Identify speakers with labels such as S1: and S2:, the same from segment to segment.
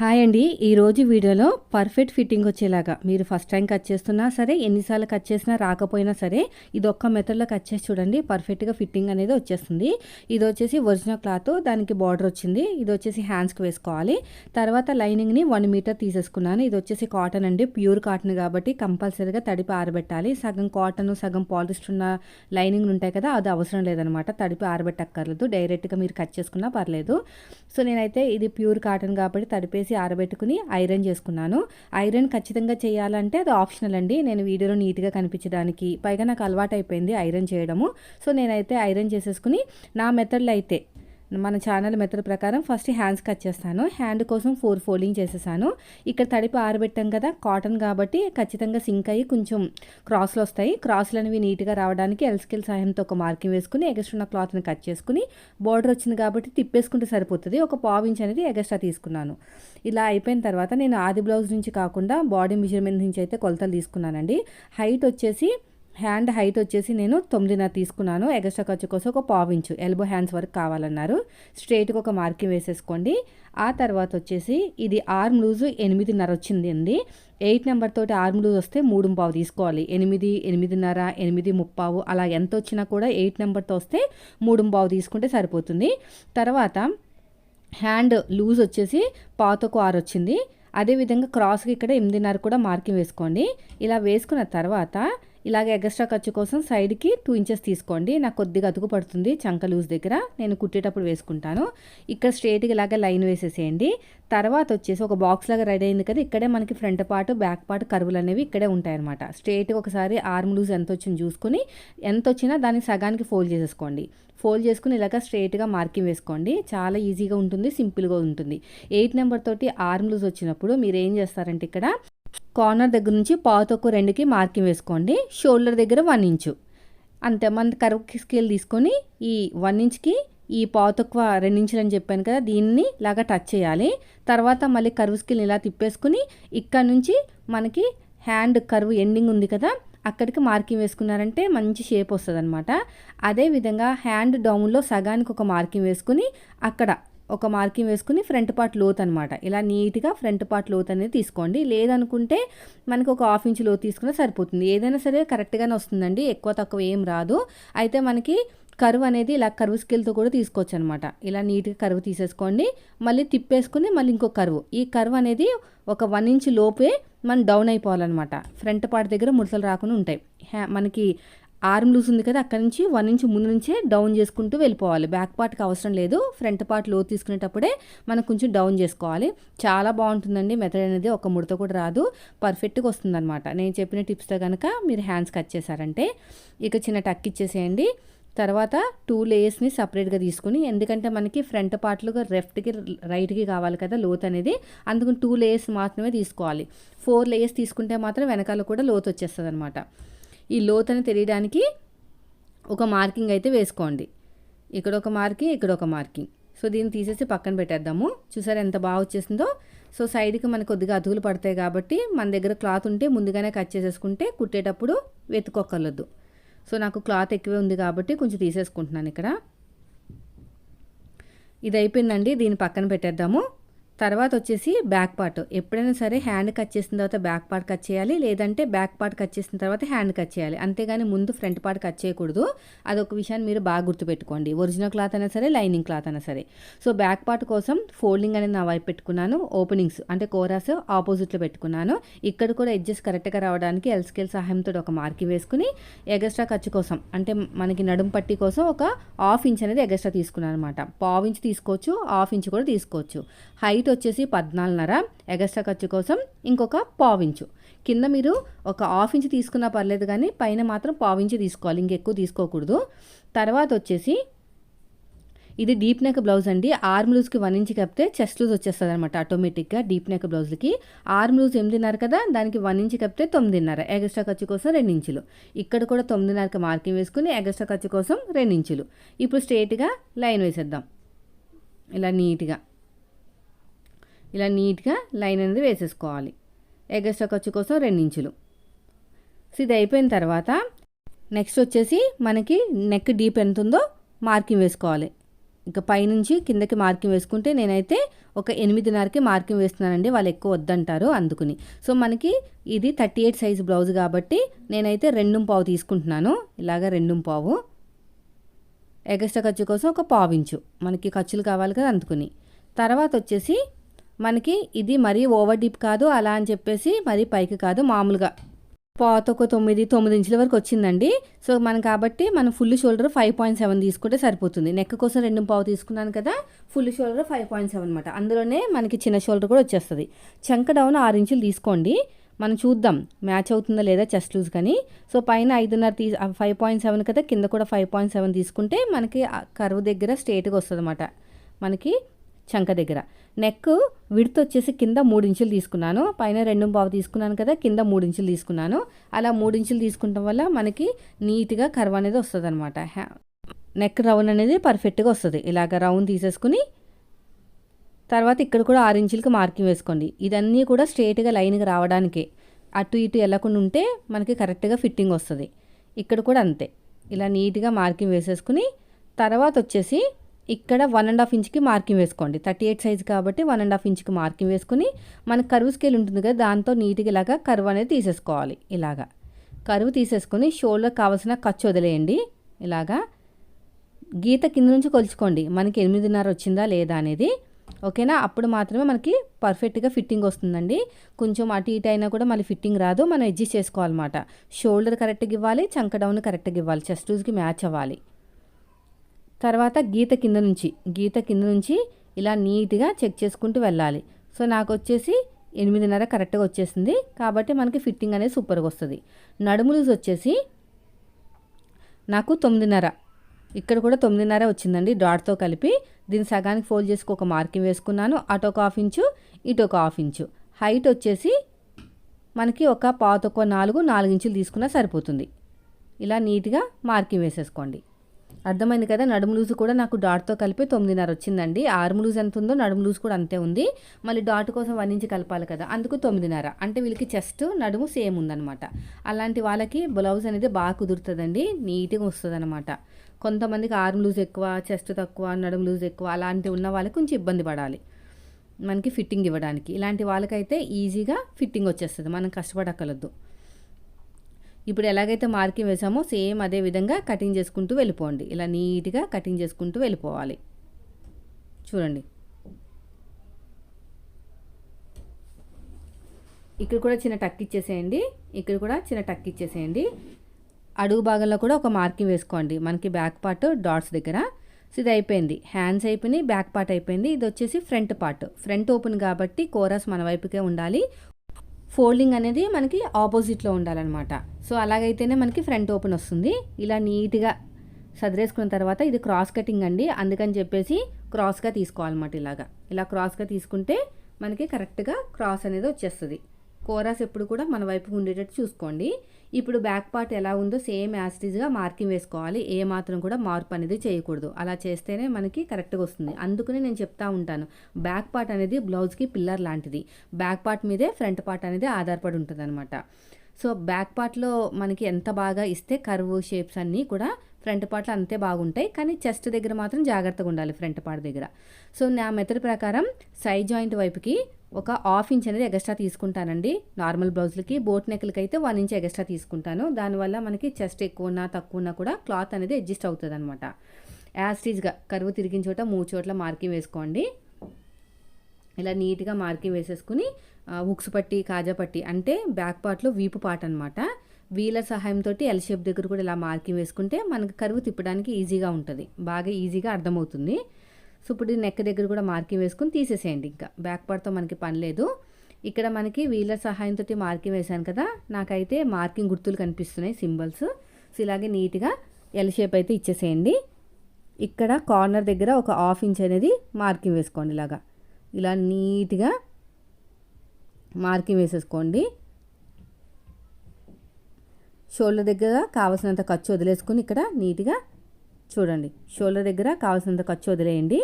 S1: Hi అండి. ఈరోజు వీడియోలో పర్ఫెక్ట్ ఫిట్టింగ్ వచ్చేలాగా మీరు ఫస్ట్ టైం కట్ చేస్తున్నా సరే ఎన్నిసార్లు కట్ చేసినా రాకపోయినా సరే ఇది ఒక్క మెథడ్లో కట్ చేసి చూడండి పర్ఫెక్ట్గా ఫిట్టింగ్ అనేది వచ్చేస్తుంది. ఇది వచ్చేసి ఒరిజినల్ క్లాత్ దానికి బార్డర్ వచ్చింది. ఇది వచ్చేసి హ్యాండ్స్కి వేసుకోవాలి. తర్వాత లైనింగ్ని వన్ మీటర్ తీసేసుకున్నాను. ఇది వచ్చేసి కాటన్ అండి. ప్యూర్ కాటన్ కాబట్టి కంపల్సరీగా తడిపి ఆరబెట్టాలి. సగం కాటన్ సగం పాలిస్టర్ ఉన్న లైనింగ్ ఉంటాయి కదా అది అవసరం లేదనమాట. తడిపి ఆరబెట్టక్కర్లేదు. డైరెక్ట్గా మీరు కట్ చేసుకున్నా పర్లేదు. సో నేనైతే ఇది ప్యూర్ కాటన్ కాబట్టి తడిపేసి ఆరబెట్టుకుని ఐరన్ చేసుకున్నాను. ఐరన్ ఖచ్చితంగా చేయాలంటే అది ఆప్షనల్ అండి. నేను వీడియోలో నీట్గా కనిపించడానికి పైగా నాకు అలవాటు అయిపోయింది ఐరన్ చేయడము. సో నేనైతే ఐరన్ చేసేసుకుని నా మెథడ్లో అయితే మన ఛానల్ మెథడ్ ప్రకారం ఫస్ట్ హ్యాండ్స్ కట్ చేస్తాను. హ్యాండ్ కోసం ఫోర్ ఫోల్డింగ్ చేసేసాను. ఇక్కడ తడిపి ఆరబెట్టాం కదా కాటన్ కాబట్టి ఖచ్చితంగా సింక్ అయ్యి కొంచెం క్రాస్లు వస్తాయి. క్రాస్లు అనేవి నీట్గా రావడానికి ఎల్స్కిల్ సహాయంతో ఒక మార్కింగ్ వేసుకుని ఎగస్ట్రా ఉన్న క్లాత్ని కట్ చేసుకుని బార్డర్ వచ్చింది కాబట్టి తిప్పేసుకుంటే సరిపోతుంది. ఒక పావు ఇంచ్ అనేది ఎగస్ట్రా తీసుకున్నాను. ఇలా అయిపోయిన తర్వాత నేను ఆది బ్లౌజ్ నుంచి కాకుండా బాడీ మెజర్మెంట్ నుంచి అయితే కొలతలు తీసుకున్నానండి. హైట్ వచ్చేసి హ్యాండ్ హైట్ వచ్చేసి నేను తొమ్మిదిన్నర తీసుకున్నాను. ఎగస్ట్రా ఖర్చు కోసం ఒక పావు ఇంచు. ఎల్బో హ్యాండ్స్ వరకు కావాలన్నారు. స్ట్రైట్గా ఒక మార్కింగ్ వేసేసుకోండి. ఆ తర్వాత వచ్చేసి ఇది ఆర్మ్ లూజు ఎనిమిదిన్నర వచ్చింది అండి. ఎయిట్ నెంబర్ తోటి ఆర్మ్ లూజ్ వస్తే మూడు పావు తీసుకోవాలి. ఎనిమిది ఎనిమిదిన్నర ఎనిమిది ముప్పావు అలా ఎంత వచ్చినా కూడా ఎయిట్ నెంబర్తో వస్తే మూడు పావు తీసుకుంటే సరిపోతుంది. తర్వాత హ్యాండ్ లూజ్ వచ్చేసి పాతకు ఆరు వచ్చింది. అదేవిధంగా క్రాస్కి ఇక్కడ ఎనిమిదిన్నర కూడా మార్కింగ్ వేసుకోండి. ఇలా వేసుకున్న తర్వాత ఇలాగ ఎగస్ట్రా ఖర్చు కోసం సైడ్కి టూ ఇంచెస్ తీసుకోండి. నాకు కొద్దిగా అతుకు పడుతుంది చంక లూజ్ దగ్గర. నేను కుట్టేటప్పుడు వేసుకుంటాను. ఇక్కడ స్ట్రేట్గా ఇలాగ లైన్ వేసేసేయండి. తర్వాత వచ్చేసి ఒక బాక్స్ లాగా రెడీ అయింది కదా ఇక్కడే మనకి ఫ్రంట్ పార్ట్ బ్యాక్ పార్ట్ కరువులు అనేవి ఇక్కడే ఉంటాయన్నమాట. స్ట్రేట్గా ఒకసారి ఆర్మ్ లూజ్ ఎంత వచ్చింది చూసుకుని ఎంత వచ్చినా దాన్ని సగానికి ఫోల్డ్ చేసేసుకోండి. ఫోల్డ్ చేసుకుని ఇలాగ స్ట్రేట్గా మార్కింగ్ వేసుకోండి. చాలా ఈజీగా ఉంటుంది సింపుల్గా ఉంటుంది. ఎయిట్ నెంబర్ తోటి ఆర్మ్ లూజ్ వచ్చినప్పుడు మీరు ఏం చేస్తారంటే ఇక్కడ కార్నర్ దగ్గర నుంచి పావుతొక్కు రెండుకి మార్కింగ్ వేసుకోండి. షోల్డర్ దగ్గర వన్ ఇంచు అంతే మన కరువు స్కేల్ తీసుకొని ఈ వన్ ఇంచ్కి ఈ పావుతొక్కువ రెండించులు అని చెప్పాను కదా దీన్ని లాగా టచ్ చేయాలి. తర్వాత మళ్ళీ కరువు స్కేల్ ఇలా తిప్పేసుకుని ఇక్కడ నుంచి మనకి హ్యాండ్ కరువు ఎండింగ్ ఉంది కదా అక్కడికి మార్కింగ్ వేసుకున్నారంటే మంచి షేప్ వస్తుంది అనమాట అదేవిధంగా హ్యాండ్ డౌన్లో సగానికి ఒక మార్కింగ్ వేసుకుని అక్కడ ఒక మార్కింగ్ వేసుకుని ఫ్రంట్ పార్ట్ లోత్ అనమాట ఇలా నీట్గా ఫ్రంట్ పార్ట్ లోత్ అనేది తీసుకోండి. లేదనుకుంటే మనకు ఒక హాఫ్ ఇంచ్ లోత్ తీసుకున్నా సరిపోతుంది. ఏదైనా సరే కరెక్ట్గానే వస్తుందండి. ఎక్కువ తక్కువ ఏం రాదు. అయితే మనకి కరువు అనేది ఇలా కరువు స్కేల్తో కూడా తీసుకోవచ్చు అనమాట ఇలా నీట్గా కరువు తీసేసుకోండి. మళ్ళీ తిప్పేసుకుని మళ్ళీ ఇంకో కరువు. ఈ కరువు అనేది ఒక వన్ ఇంచ్ లోపే మనం డౌన్ అయిపోవాలన్నమాట. ఫ్రంట్ పార్ట్ దగ్గర ముడతలు రాకుండా ఉంటాయి. హ్యా మనకి ఆర్మ్ లూజ్ ఉంది కదా అక్కడ నుంచి వన్ ఇంచ్ ముందు నుంచే డౌన్ చేసుకుంటూ వెళ్ళిపోవాలి. బ్యాక్ పార్ట్కి అవసరం లేదు. ఫ్రంట్ పార్ట్లో తీసుకునేటప్పుడే మనం కొంచెం డౌన్ చేసుకోవాలి. చాలా బాగుంటుందండి. మెథడ్ అనేది ఒక ముడత కూడా రాదు. పర్ఫెక్ట్గా వస్తుందన్నమాట. నేను చెప్పిన టిప్స్తో కనుక మీరు హ్యాండ్స్ కట్ చేశారంటే ఇక చిన్న టక్ ఇచ్చేసేయండి. తర్వాత టూ లేయర్స్ని సపరేట్గా తీసుకుని ఎందుకంటే మనకి ఫ్రంట్ పార్ట్లుగా లెఫ్ట్కి రైట్కి కావాలి కదా లోత్ అనేది. అందుకని టూ లేయర్స్ మాత్రమే తీసుకోవాలి. ఫోర్ లేయర్స్ తీసుకుంటే మాత్రం వెనకాల కూడా లోత్ వచ్చేస్తుంది అనమాట ఈ లోతని తెలియడానికి ఒక మార్కింగ్ అయితే వేసుకోండి. ఇక్కడ ఒక మార్కింగ్ ఇక్కడ ఒక మార్కింగ్. సో దీన్ని తీసేసి పక్కన పెట్టేద్దాము. చూసారా ఎంత బాగా వచ్చేసిందో? సో సైడ్కి మనకు కొద్దిగా అతుకులు పడతాయి కాబట్టి మన దగ్గర క్లాత్ ఉంటే ముందుగానే కట్ చేసేసుకుంటే కుట్టేటప్పుడు వెతుక్కోకర్లేదు సో నాకు క్లాత్ ఎక్కువే ఉంది కాబట్టి కొంచెం తీసేసుకుంటున్నాను ఇక్కడ. ఇది అయిపోయిందండి దీన్ని పక్కన పెట్టేద్దాము. తర్వాత వచ్చేసి బ్యాక్ పార్ట్. ఎప్పుడైనా సరే హ్యాండ్ కట్ చేసిన తర్వాత బ్యాక్ పార్ట్ కట్ చేయాలి లేదంటే బ్యాక్ పార్ట్ కట్ చేసిన తర్వాత హ్యాండ్ కట్ చేయాలి. అంతేగాని ముందు ఫ్రంట్ పార్ట్ కట్ చేయకూడదు. అదొక విషయాన్ని మీరు బాగా గుర్తుపెట్టుకోండి. ఒరిజినల్ క్లాత్ అయినా సరే లైనింగ్ క్లాత్ అయినా సరే. సో బ్యాక్ పార్ట్ కోసం ఫోల్డింగ్ అనేది నా వైపు పెట్టుకున్నాను. ఓపెనింగ్స్ అంటే కోరాస్ ఆపోజిట్లో పెట్టుకున్నాను. ఇక్కడ కూడా ఎడ్జెస్ కరెక్ట్గా రావడానికి ఎల్ స్కేల్ సహాయంతో ఒక మార్కి వేసుకుని ఎగస్ట్రా ఖర్చు కోసం అంటే మనకి నడుం పట్టి కోసం ఒక హాఫ్ ఇంచ్ అనేది ఎగస్ట్రా తీసుకున్నాను అనమాట పావు ఇంచ్ తీసుకోవచ్చు హాఫ్ ఇంచ్ కూడా తీసుకోవచ్చు. హైట్ వచ్చేసి పద్నాలుగున్నర. ఎగస్ట్రా ఖర్చు కోసం ఇంకొక పావించు కింద మీరు ఒక హాఫ్ ఇంచ్ తీసుకున్నా పర్లేదు కానీ పైన మాత్రం పావించి తీసుకోవాలి. ఇంకెక్కువ తీసుకోకూడదు. తర్వాత వచ్చేసి ఇది డీప్ నెక్ బ్లౌజ్ అండి. ఆర్మ్ లూజ్కి వన్ ఇంచ్ కప్పితే చెస్ట్ లూజ్ వచ్చేస్తుంది అనమాట ఆటోమేటిక్గా డీప్ నెక్ బ్లౌజ్కి ఆర్మ్ లూజ్ ఎనిమిదిన్నర కదా దానికి వన్ ఇంచ్ కప్పితే తొమ్మిదిన్నర. ఎగస్ట్రా ఖర్చు కోసం రెండు ఇంచులు. ఇక్కడ కూడా తొమ్మిదిన్నరకి మార్కింగ్ వేసుకుని ఎగస్ట్రా ఖర్చు కోసం రెండు ఇంచులు. ఇప్పుడు స్ట్రేట్గా లైన్ వేసేద్దాం. ఇలా నీట్గా. ఇలా నీట్గా లైన్ అనేది వేసేసుకోవాలి. ఎగస్ట్రా ఖర్చు కోసం రెండించులు. సో ఇది అయిపోయిన తర్వాత నెక్స్ట్ వచ్చేసి మనకి నెక్ డీప్ ఎంత ఉందో మార్కింగ్ వేసుకోవాలి. ఇంకా పైనుంచి కిందకి మార్కింగ్ వేసుకుంటే నేనైతే ఒక ఎనిమిదిన్నరకి మార్కింగ్ వేస్తున్నానండి. వాళ్ళు ఎక్కువ వద్దంటారు అందుకుని. సో మనకి ఇది థర్టీ ఎయిట్ సైజ్ బ్లౌజ్ కాబట్టి నేనైతే రెండు పావు తీసుకుంటున్నాను. ఇలాగ రెండు పావు. ఎగస్ట్రా ఖర్చు కోసం ఒక పావు ఇంచు. మనకి ఖర్చులు కావాలి కదా అందుకుని. తర్వాత వచ్చేసి మనకి ఇది మరీ ఓవర్ డీప్ కాదు అలా అని చెప్పేసి మరీ పైకి కాదు మామూలుగా. పాత ఒక తొమ్మిది తొమ్మిది ఇంచుల వరకు వచ్చిందండి. సో మనం కాబట్టి మనం full shoulder five point seven తీసుకుంటే సరిపోతుంది. నెక్ కోసం రెండు పావు తీసుకున్నాను కదా full shoulder five point seven అనమాట అందులోనే మనకి చిన్న షోల్డర్ కూడా వచ్చేస్తుంది. చంక డౌన్ ఆరు ఇంచులు తీసుకోండి. మనం చూద్దాం మ్యాచ్ అవుతుందా లేదా చెస్ట్ లూజ్ కానీ. సో పైన ఐదున్నర తీ ఫైవ్ పాయింట్ సెవెన్ కదా కింద కూడా ఫైవ్ పాయింట్ సెవెన్ తీసుకుంటే మనకి కరువు దగ్గర స్ట్రేట్గా వస్తుంది అనమాట మనకి చంక దగ్గర. నెక్ విడత్ వచ్చేసి కింద మూడు ఇంచులు తీసుకున్నాను. పైన రెండు బావు తీసుకున్నాను కదా కింద మూడు ఇంచులు తీసుకున్నాను. అలా మూడించులు తీసుకుంటాం వల్ల మనకి నీట్గా కర్వ్ అనేది వస్తుంది అనమాట నెక్ రౌండ్ అనేది పర్ఫెక్ట్గా వస్తుంది. ఇలాగ రౌండ్ తీసేసుకుని తర్వాత ఇక్కడ కూడా ఆరు ఇంచులకి మార్కింగ్ వేసుకోండి. ఇదన్నీ కూడా స్ట్రేట్గా లైన్గా రావడానికే. అటు ఇటు వెళ్ళకుండా ఉంటే మనకి కరెక్ట్గా ఫిట్టింగ్ వస్తుంది. ఇక్కడ కూడా అంతే. ఇలా నీట్గా మార్కింగ్ వేసేసుకుని తర్వాత వచ్చేసి ఇక్కడ వన్ అండ్ హాఫ్ ఇంచ్కి మార్కింగ్ వేసుకోండి. థర్టీ ఎయిట్ సైజ్ కాబట్టి వన్ అండ్ హాఫ్ ఇంచ్కి మార్కింగ్ వేసుకుని మనకి కరువు స్కేల్ ఉంటుంది కదా దాంతో నీట్గా ఇలాగా కరువు అనేది తీసేసుకోవాలి. ఇలాగా కరువు తీసేసుకొని షోల్డర్ కావాల్సిన ఖర్చు వదిలేయండి. ఇలాగా గీత కింద నుంచి కొలుచుకోండి. మనకి ఎనిమిదిన్నర వచ్చిందా లేదా అనేది. ఓకేనా? అప్పుడు మాత్రమే మనకి పర్ఫెక్ట్గా ఫిట్టింగ్ వస్తుందండి. కొంచెం అటు ఇటు అయినా కూడా మళ్ళీ ఫిట్టింగ్ రాదు. మనం అడ్జస్ట్ చేసుకోవాలన్నమాట. షోల్డర్ కరెక్ట్గా ఇవ్వాలి చంక డౌన్ కరెక్ట్గా ఇవ్వాలి. చెస్ట్ లూజ్కి మ్యాచ్ అవ్వాలి. తర్వాత గీత కింద నుంచి గీత కింద నుంచి ఇలా నీట్గా చెక్ చేసుకుంటూ వెళ్ళాలి. సో నాకు వచ్చేసి ఎనిమిదిన్నర కరెక్ట్గా వచ్చేసింది. కాబట్టి మనకి ఫిట్టింగ్ అనేది సూపర్గా వస్తుంది. నడుము లూజ్ వచ్చేసి నాకు తొమ్మిదిన్నర. ఇక్కడ కూడా తొమ్మిదిన్నర వచ్చిందండి డాట్తో కలిపి. దీన్ని సగానికి ఫోల్డ్ చేసుకు ఒక మార్కింగ్ వేసుకున్నాను. అటు ఒక హాఫ్ ఇంచు ఇటు ఒక హాఫ్ ఇంచు. హైట్ వచ్చేసి మనకి ఒక పాతొక్క నాలుగు నాలుగు ఇంచులు తీసుకున్నా సరిపోతుంది. ఇలా నీట్గా మార్కింగ్ వేసేసుకోండి. అర్థమైంది కదా? నడుము లూజు కూడా నాకు డాట్తో కలిపి తొమ్మిదిన్నర వచ్చిందండి. ఆర్మ్ లూజ్ ఎంత ఉందో నడుము లూజ్ కూడా అంతే ఉంది. మళ్ళీ డాట్ కోసం వన్ ఇంచ్ కలపాలి కదా. అందుకు తొమ్మిదిన్నర. అంటే వీళ్ళకి చెస్ట్ నడుము సేమ్ ఉందన్నమాట. అలాంటి వాళ్ళకి బ్లౌజ్ అనేది బాగా కుదురుతుందండి. నీట్గా వస్తుంది అనమాట కొంతమందికి ఆర్మ్ లూజ్ ఎక్కువ చెస్ట్ తక్కువ నడుము లూజ్ ఎక్కువ అలాంటి ఉన్న వాళ్ళకి కొంచెం ఇబ్బంది పడాలి. మనకి ఫిట్టింగ్ ఇవ్వడానికి. ఇలాంటి వాళ్ళకైతే ఈజీగా ఫిట్టింగ్ వచ్చేస్తుంది. మనం కష్టపడక్కలొద్దు ఇప్పుడు ఎలాగైతే మార్కింగ్ వేసామో సేమ్ అదే విధంగా కటింగ్ చేసుకుంటూ వెళ్ళిపోండి. ఇలా నీట్గా కటింగ్ చేసుకుంటూ వెళ్ళిపోవాలి. చూడండి. ఇక్కడ కూడా చిన్న టక్ ఇచ్చేసేయండి. ఇక్కడ కూడా చిన్న టక్ ఇచ్చేసేయండి. అడుగు భాగంలో కూడా ఒక మార్కింగ్ వేసుకోండి. మనకి బ్యాక్ పార్ట్ డాట్స్ దగ్గర. సో ఇది అయిపోయింది. హ్యాండ్స్ అయిపోయినాయి బ్యాక్ పార్ట్ అయిపోయింది. ఇది వచ్చేసి ఫ్రంట్ పార్ట్. ఫ్రంట్ ఓపెన్ కాబట్టి కోరస్ మన వైపుకే ఉండాలి. ఫోల్డింగ్ అనేది మనకి ఆపోజిట్లో ఉండాలన్నమాట. సో అలాగైతేనే మనకి ఫ్రంట్ ఓపెన్ వస్తుంది. ఇలా నీట్గా సదిరేసుకున్న తర్వాత ఇది క్రాస్ కటింగ్ అండి. అందుకని చెప్పేసి క్రాస్గా తీసుకోవాలన్నమాట ఇలాగా. ఇలా క్రాస్గా తీసుకుంటే మనకి కరెక్ట్గా క్రాస్ అనేది వచ్చేస్తుంది. కోరాస్ ఎప్పుడు కూడా మన వైపు ఉండేటట్టు చూసుకోండి. ఇప్పుడు బ్యాక్ పార్ట్ ఎలా ఉందో సేమ్ యాసిటీజ్గా మార్కింగ్ వేసుకోవాలి. ఏ మాత్రం కూడా మార్పు అనేది చేయకూడదు. అలా చేస్తేనే మనకి కరెక్ట్గా వస్తుంది. అందుకనే నేను చెప్తా ఉంటాను. బ్యాక్ పార్ట్ అనేది బ్లౌజ్కి పిల్లర్ లాంటిది. బ్యాక్ పార్ట్ మీదే ఫ్రంట్ పార్ట్ అనేది ఆధారపడి ఉంటుంది సో బ్యాక్ పార్ట్లో మనకి ఎంత బాగా ఇస్తే కర్వ్ షేప్స్ అన్నీ కూడా ఫ్రంట్ పార్ట్లు అంతే బాగుంటాయి కానీ చెస్ట్ దగ్గర మాత్రం జాగ్రత్తగా ఉండాలి ఫ్రంట్ పార్ట్ దగ్గర. సో నా మెథడ్ ప్రకారం సైడ్ జాయింట్ వైపుకి ఒక హాఫ్ ఇంచ్ అనేది ఎక్స్ట్రా తీసుకుంటానండి. నార్మల్ బ్లౌజ్లకి బోట్ నెక్లకి అయితే వన్ ఇంచ్ ఎక్స్ట్రా తీసుకుంటాను. దానివల్ల మనకి చెస్ట్ ఎక్కువ ఉన్నా తక్కువ ఉన్నా కూడా క్లాత్ అనేది అడ్జస్ట్ అవుతుంది అనమాట యాస్టీజ్గా కరువు తిరిగిన చోట మూడు చోట్ల మార్కింగ్ వేసుకోండి. ఇలా నీట్గా మార్కింగ్ వేసేసుకుని ఉక్స్ పట్టి కాజా పట్టి అంటే బ్యాక్ పార్ట్లో వీపు పార్ట్ అనమాట వీలర్ సహాయంతో ఎల్ షేప్ దగ్గర కూడా ఇలా మార్కింగ్ వేసుకుంటే మనకి కరువు తిప్పడానికి ఈజీగా ఉంటుంది. బాగా ఈజీగా అర్థమవుతుంది. సో ఇప్పుడు నెక్ దగ్గర కూడా మార్కింగ్ వేసుకుని తీసేసేయండి ఇంకా. బ్యాక్ పార్ట్తో మనకి పని లేదు. ఇక్కడ మనకి వీలర్ సహాయంతో మార్కింగ్ వేశాను కదా నాకైతే మార్కింగ్ గుర్తులు కనిపిస్తున్నాయి సింబల్స్. సో ఇలాగే నీట్గా ఎల్ షేప్ అయితే ఇచ్చేసేయండి. ఇక్కడ కార్నర్ దగ్గర ఒక హాఫ్ ఇంచ్ అనేది మార్కింగ్ వేసుకోండి ఇలాగా. ఇలా నీట్గా మార్కింగ్ వేసేసుకోండి. షోల్డర్ దగ్గర కావాల్సినంత ఖర్చు వదిలేసుకుని ఇక్కడ నీట్గా చూడండి. షోల్డర్ దగ్గర కావాల్సినంత ఖర్చు వదిలేయండి.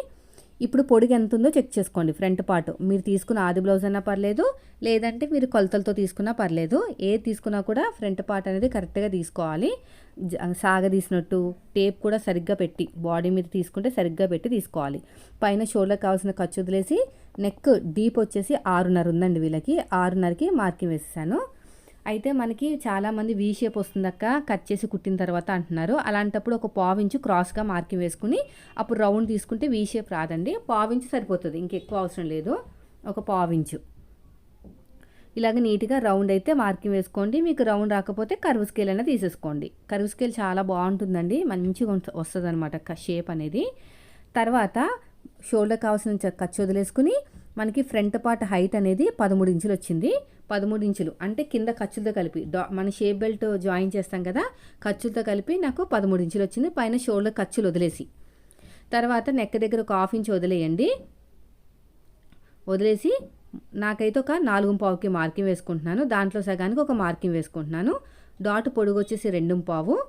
S1: ఇప్పుడు పొడిగి ఎంత ఉందో చెక్ చేసుకోండి ఫ్రంట్ పార్ట్. మీరు తీసుకున్న ఆది బ్లౌజ్ అన్నా పర్లేదు లేదంటే మీరు కొలతలతో తీసుకున్నా పర్లేదు. ఏది తీసుకున్నా కూడా ఫ్రంట్ పార్ట్ అనేది కరెక్ట్గా తీసుకోవాలి. సాగదీసినట్టు టేప్ కూడా సరిగ్గా పెట్టి బాడీ మీద తీసుకుంటే సరిగ్గా పెట్టి తీసుకోవాలి. పైన షోల్డర్ కావాల్సిన ఖర్చు వదిలేసి నెక్ డీప్ వచ్చేసి ఆరున్నర ఉందండి వీళ్ళకి. ఆరున్నరకి మార్కింగ్ వేసేసాను. అయితే మనకి చాలామంది వీ షేప్ వస్తుందక్క కట్ చేసి కుట్టిన తర్వాత అంటున్నారు. అలాంటప్పుడు ఒక పావించు క్రాస్గా మార్కింగ్ వేసుకుని అప్పుడు రౌండ్ తీసుకుంటే వీ షేప్ రాదండి. పావించు సరిపోతుంది. ఇంకెక్కువ అవసరం లేదు. ఒక పావించు ఇలాగ నీట్గా రౌండ్ అయితే మార్కింగ్ వేసుకోండి. మీకు రౌండ్ రాకపోతే కరువు స్కేల్ అయినా తీసేసుకోండి. కరువు స్కేల్ చాలా బాగుంటుందండి. మంచిగా వస్తుంది అనమాట షేప్ అనేది. తర్వాత షోల్డర్ కావాల్సిన ఖర్చు వదిలేసుకుని మనకి ఫ్రంట్ పార్ట్ హైట్ అనేది పదమూడు ఇంచులు వచ్చింది. పదమూడు ఇంచులు. అంటే కింద ఖర్చులతో కలిపి. డా మన షేప్ బెల్ట్ జాయిన్ చేస్తాం కదా ఖర్చులతో కలిపి నాకు పదమూడు ఇంచులు వచ్చింది. పైన షోల్డర్ ఖర్చులు వదిలేసి. తర్వాత నెక్ దగ్గర ఒక హాఫ్ ఇంచ్ వదిలేయండి. వదిలేసి నాకైతే ఒక నాలుగు పావుకి మార్కింగ్ వేసుకుంటున్నాను. దాంట్లో సగానికి ఒక మార్కింగ్ వేసుకుంటున్నాను. డాట్ పొడుగు వచ్చేసి రెండు పావు.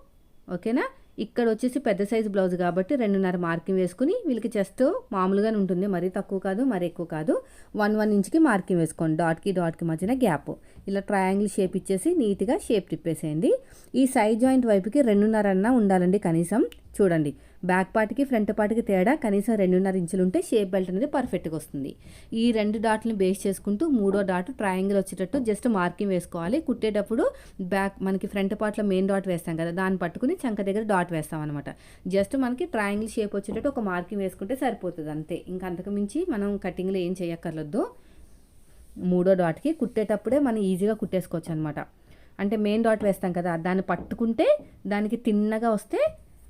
S1: ఓకేనా? ఇక్కడ వచ్చేసి పెద్ద సైజు బ్లౌజ్ కాబట్టి రెండున్నర మార్కింగ్ వేసుకుని వీళ్ళకి చెస్ట్ మామూలుగానే ఉంటుంది. మరీ తక్కువ కాదు మరీ ఎక్కువ కాదు. వన్ వన్ ఇంచ్కి మార్కింగ్ వేసుకోండి. డాట్కి డాట్కి మధ్యన గ్యాప్. ఇలా ట్రయాంగిల్ షేప్ ఇచ్చేసి నీట్గా షేప్ తిప్పేసేయండి. ఈ సైడ్ జాయింట్ వైపుకి రెండున్నర అన్న ఉండాలండి కనీసం. చూడండి. బ్యాక్ పార్ట్కి ఫ్రంట్ పార్ట్కి తేడా కనీసం రెండున్నర ఇంచులు ఉంటే షేప్ బెల్ట్ అనేది పర్ఫెక్ట్గా వస్తుంది. ఈ రెండు డాట్లను బేస్ చేసుకుంటూ మూడో డాట్ ట్రయాంగిల్ వచ్చేటట్టు జస్ట్ మార్కింగ్ వేసుకోవాలి. కుట్టేటప్పుడు బ్యాక్ మనకి ఫ్రంట్ పార్ట్లో మెయిన్ డాట్ వేస్తాం కదా దాన్ని పట్టుకుని చంక దగ్గర డాట్ వేస్తాం అనమాట జస్ట్ మనకి ట్రయాంగిల్ షేప్ వచ్చేటట్టు ఒక మార్కింగ్ వేసుకుంటే సరిపోతుంది అంతే. ఇంకా అంతకు మించి మనం కటింగ్లో ఏం చేయక్కర్లేదు. మూడో డాట్కి కుట్టేటప్పుడే మనం ఈజీగా కుట్టేసుకోవచ్చు అనమాట అంటే మెయిన్ డాట్ వేస్తాం కదా దాన్ని పట్టుకుంటే దానికి తిన్నగా వస్తే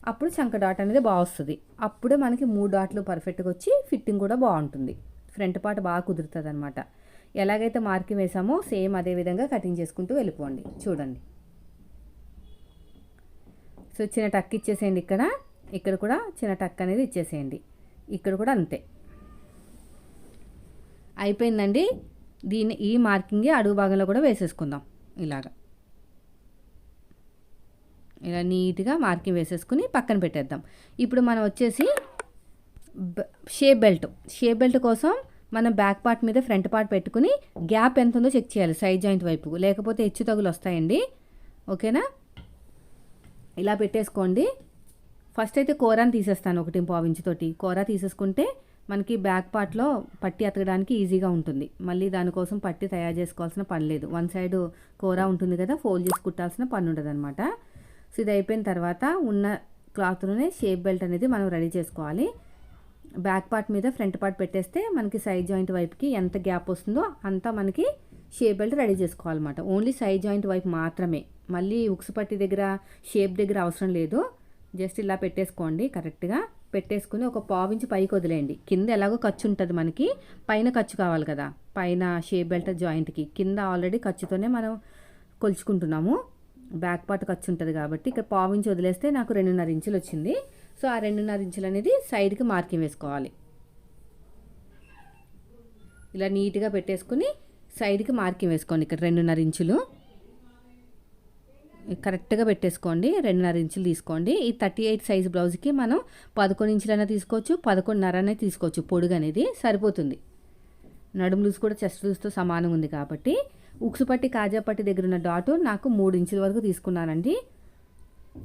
S1: అప్పుడు చంక డాట్ అనేది బాగా వస్తుంది. అప్పుడే మనకి మూడు డాట్లు పర్ఫెక్ట్గా వచ్చి ఫిట్టింగ్ కూడా బాగుంటుంది. ఫ్రంట్ పార్ట్ బాగా కుదురుతుంది అనమాట ఎలాగైతే మార్కింగ్ వేసామో సేమ్ అదే విధంగా కటింగ్ చేసుకుంటూ వెళ్ళిపోండి. చూడండి. సో చిన్న టక్ ఇచ్చేసేయండి ఇక్కడ. ఇక్కడ కూడా చిన్న టక్ అనేది ఇచ్చేసేయండి. ఇక్కడ కూడా అంతే. అయిపోయిందండి. దీన్ని ఈ మార్కింగ్ అడుగు భాగంలో కూడా వేసేసుకుందాం. ఇలాగా. ఇలా నీట్గా మార్కింగ్ వేసేసుకుని పక్కన పెట్టేద్దాం. ఇప్పుడు మనం వచ్చేసి బ- షేప్ బెల్ట్. షేప్ బెల్ట్ కోసం మనం బ్యాక్ పార్ట్ మీద ఫ్రంట్ పార్ట్ పెట్టుకుని గ్యాప్ ఎంత ఉందో చెక్ చేయాలి సైడ్ జాయింట్ వైపు. లేకపోతే హెచ్చు తగులు వస్తాయండి. ఓకేనా? ఇలా పెట్టేసుకోండి. ఫస్ట్ అయితే కూరని తీసేస్తాను ఒకటి పావించుతోటి కూర తీసేసుకుంటే మనకి బ్యాక్ పార్ట్లో పట్టి అతకడానికి ఈజీగా ఉంటుంది. మళ్ళీ దానికోసం పట్టి తయారు చేసుకోవాల్సిన పని లేదు. వన్ సైడ్ కూర ఉంటుంది కదా ఫోల్డ్ చేసి కుట్టాల్సిన పని ఉండదు అనమాట సో ఇది అయిపోయిన తర్వాత ఉన్న క్లాత్లోనే షేప్ బెల్ట్ అనేది మనం రెడీ చేసుకోవాలి. బ్యాక్ పార్ట్ మీద ఫ్రంట్ పార్ట్ పెట్టేస్తే మనకి సైడ్ జాయింట్ వైపుకి ఎంత గ్యాప్ వస్తుందో అంతా మనకి షేప్ బెల్ట్ రెడీ చేసుకోవాలన్నమాట. ఓన్లీ సైడ్ జాయింట్ వైపు మాత్రమే. మళ్ళీ ఉక్సు పట్టి దగ్గర షేప్ దగ్గర అవసరం లేదు. జస్ట్ ఇలా పెట్టేసుకోండి కరెక్ట్గా. పెట్టేసుకుని ఒక పావించి పైకి వదిలేయండి. కింద ఎలాగో ఖర్చు ఉంటుంది మనకి. పైన ఖర్చు కావాలి కదా. పైన షేప్ బెల్ట్ జాయింట్కి. కింద ఆల్రెడీ ఖర్చుతోనే మనం కొలుచుకుంటున్నాము. బ్యాక్ పార్ట్ ఖర్చు ఉంటుంది కాబట్టి ఇక్కడ పావించి వదిలేస్తే నాకు రెండున్నర ఇంచులు వచ్చింది. సో ఆ రెండున్నర ఇంచులు అనేది సైడ్కి మార్కింగ్ వేసుకోవాలి. ఇలా నీట్గా పెట్టేసుకుని సైడ్కి మార్కింగ్ వేసుకోండి ఇక్కడ రెండున్నర ఇంచులు. కరెక్ట్గా పెట్టేసుకోండి రెండున్నర ఇంచులు తీసుకోండి. ఈ థర్టీ ఎయిట్ సైజ్ బ్లౌజ్కి మనం పదకొండు ఇంచులైనా తీసుకోవచ్చు పదకొండున్నరనే తీసుకోవచ్చు పొడుగు అనేది సరిపోతుంది. నడుము లూజ్ కూడా చెస్ట్ లూజ్తో సమానం ఉంది కాబట్టి ఉక్సుపట్టి కాజాపట్టి కాజా పట్టి దగ్గర ఉన్న డాటు నాకు మూడు ఇంచుల వరకు తీసుకున్నానండి.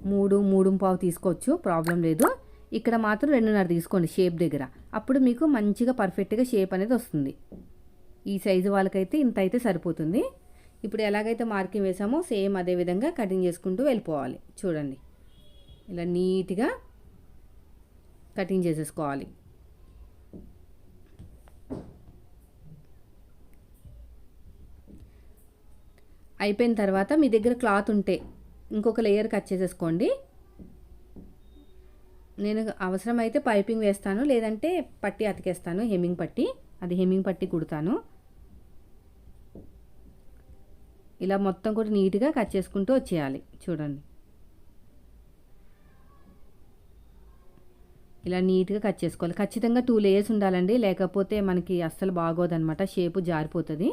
S1: మూడు మూడు పావు తీసుకోవచ్చు ప్రాబ్లం లేదు. ఇక్కడ మాత్రం రెండున్నర తీసుకోండి షేప్ దగ్గర. అప్పుడు మీకు మంచిగా పర్ఫెక్ట్గా షేప్ అనేది వస్తుంది. ఈ సైజు వాళ్ళకైతే ఇంత అయితే సరిపోతుంది. ఇప్పుడు ఎలాగైతే మార్కింగ్ వేసామో సేమ్ అదే విధంగా కటింగ్ చేసుకుంటూ వెళ్ళిపోవాలి. చూడండి. ఇలా నీట్గా కటింగ్ చేసేసుకోవాలి. అయిపోయిన తర్వాత మీ దగ్గర క్లాత్ ఉంటే ఇంకొక లేయర్ కట్ చేసేసుకోండి. నేను అవసరమైతే పైపింగ్ వేస్తాను లేదంటే పట్టి అతికేస్తాను హెమ్మింగ్ పట్టి. అది హెమ్మింగ్ పట్టి కుడతాను. ఇలా మొత్తం కూడా నీట్గా కట్ చేసుకుంటూ వచ్చేయాలి. చూడండి. ఇలా నీట్గా కట్ చేసుకోవాలి. ఖచ్చితంగా టూ లేయర్స్ ఉండాలండి. లేకపోతే మనకి అస్సలు బాగోదన్నమాట. షేపు జారిపోతుంది.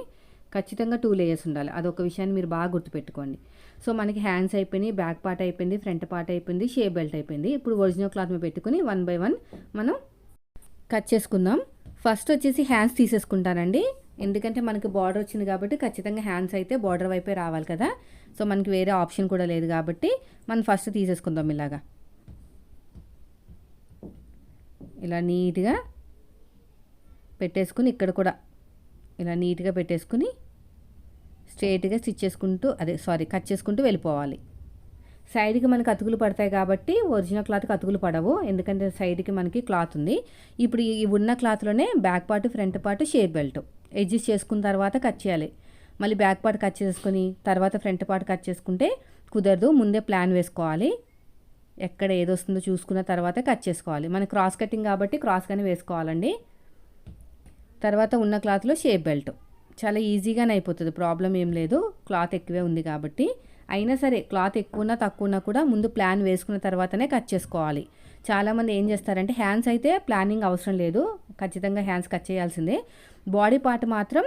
S1: ఖచ్చితంగా టూ లేయర్స్ ఉండాలి. అదొక విషయాన్ని మీరు బాగా గుర్తుపెట్టుకోండి. సో మనకి హ్యాండ్స్ అయిపోయినాయి బ్యాక్ పార్ట్ అయిపోయింది ఫ్రంట్ పార్ట్ అయిపోయింది షేప్ బెల్ట్ అయిపోయింది. ఇప్పుడు ఒరిజినల్ క్లాత్ మీద పెట్టుకుని వన్ బై వన్ మనం కట్ చేసుకుందాం. ఫస్ట్ వచ్చేసి హ్యాండ్స్ తీసేసుకుంటానండి. ఎందుకంటే మనకి బార్డర్ వచ్చింది కాబట్టి ఖచ్చితంగా హ్యాండ్స్ అయితే బార్డర్ వైపే రావాలి కదా. సో మనకి వేరే ఆప్షన్ కూడా లేదు కాబట్టి మనం ఫస్ట్ తీసేసుకుందాం ఇలాగా. ఇలా నీట్గా పెట్టేసుకుని ఇక్కడ కూడా ఇలా నీట్గా పెట్టేసుకుని స్ట్రైట్గా స్టిచ్ చేసుకుంటూ అదే సారీ కట్ చేసుకుంటూ వెళ్ళిపోవాలి. సైడ్కి మనకి అతుకులు పడతాయి కాబట్టి ఒరిజినల్ క్లాత్కి అతుకులు పడవు. ఎందుకంటే సైడ్కి మనకి క్లాత్ ఉంది. ఇప్పుడు ఈ ఉన్న క్లాత్లోనే back part front part shape belt adjust చేసుకున్న తర్వాత కట్ చేయాలి. మళ్ళీ బ్యాక్ పార్ట్ కట్ చేసుకుని తర్వాత ఫ్రంట్ పార్ట్ కట్ చేసుకుంటే కుదరదు. ముందే ప్లాన్ వేసుకోవాలి. ఎక్కడ ఏదొస్తుందో చూసుకున్న తర్వాత కట్ చేసుకోవాలి. మన క్రాస్ కటింగ్ కాబట్టి క్రాస్గానే వేసుకోవాలండి. తర్వాత ఉన్న క్లాత్లో షేప్ బెల్ట్. చాలా ఈజీగానే అయిపోతుంది. ప్రాబ్లం ఏం లేదు. క్లాత్ ఎక్కువే ఉంది కాబట్టి. అయినా సరే క్లాత్ ఎక్కువ ఉన్నా తక్కువ ఉన్నా కూడా ముందు ప్లాన్ వేసుకున్న తర్వాతనే కట్ చేసుకోవాలి. చాలామంది ఏం చేస్తారంటే హ్యాండ్స్ అయితే ప్లానింగ్ అవసరం లేదు. ఖచ్చితంగా హ్యాండ్స్ కట్ చేయాల్సిందే. బాడీ పార్ట్ మాత్రం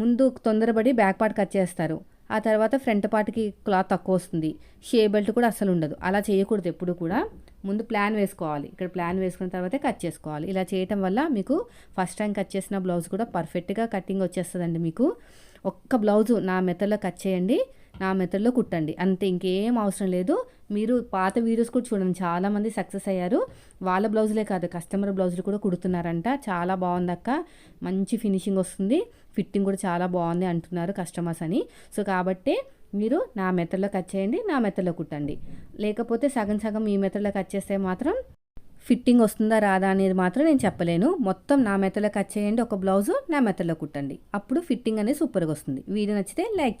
S1: ముందు తొందరపడి బ్యాక్ పార్ట్ కట్ చేస్తారు. ఆ తర్వాత ఫ్రంట్ పార్ట్కి క్లాత్ తక్కువ వస్తుంది. షే బెల్ట్ కూడా అసలు ఉండదు. అలా చేయకూడదు ఎప్పుడు కూడా. ముందు ప్లాన్ వేసుకోవాలి. ఇక్కడ ప్లాన్ వేసుకున్న తర్వాతే కట్ చేసుకోవాలి. ఇలా చేయటం వల్ల మీకు ఫస్ట్ టైం కట్ చేసిన బ్లౌజ్ కూడా పర్ఫెక్ట్గా కటింగ్ వచ్చేస్తుందండి మీకు. ఒక్క బ్లౌజు నా మెథడ్లో కట్ చేయండి. నా మెథడ్లో కుట్టండి. అంతే ఇంకేం అవసరం లేదు. మీరు పాత వీడియోస్ కూడా చూడండి. చాలామంది సక్సెస్ అయ్యారు. వాళ్ళ బ్లౌజులే కాదు కస్టమర్ బ్లౌజులు కూడా కుడుతున్నారంట. చాలా బాగుంది అక్క మంచి ఫినిషింగ్ వస్తుంది. ఫిట్టింగ్ కూడా చాలా బాగుంది అంటున్నారు కస్టమర్స్ అని. సో కాబట్టి మీరు నా మెథడ్లో కట్ చేయండి నా మెథడ్లో కుట్టండి. లేకపోతే సగం సగం ఈ మెథడ్లో కట్ చేస్తే మాత్రం ఫిట్టింగ్ వస్తుందా రాదా అనేది మాత్రం నేను చెప్పలేను. మొత్తం నా మెథడ్లో కట్ చేయండి ఒక బ్లౌజు నా మెథడ్లో కుట్టండి. అప్పుడు ఫిట్టింగ్ అనేది సూపర్గా వస్తుంది. వీడియో నచ్చితే లైక్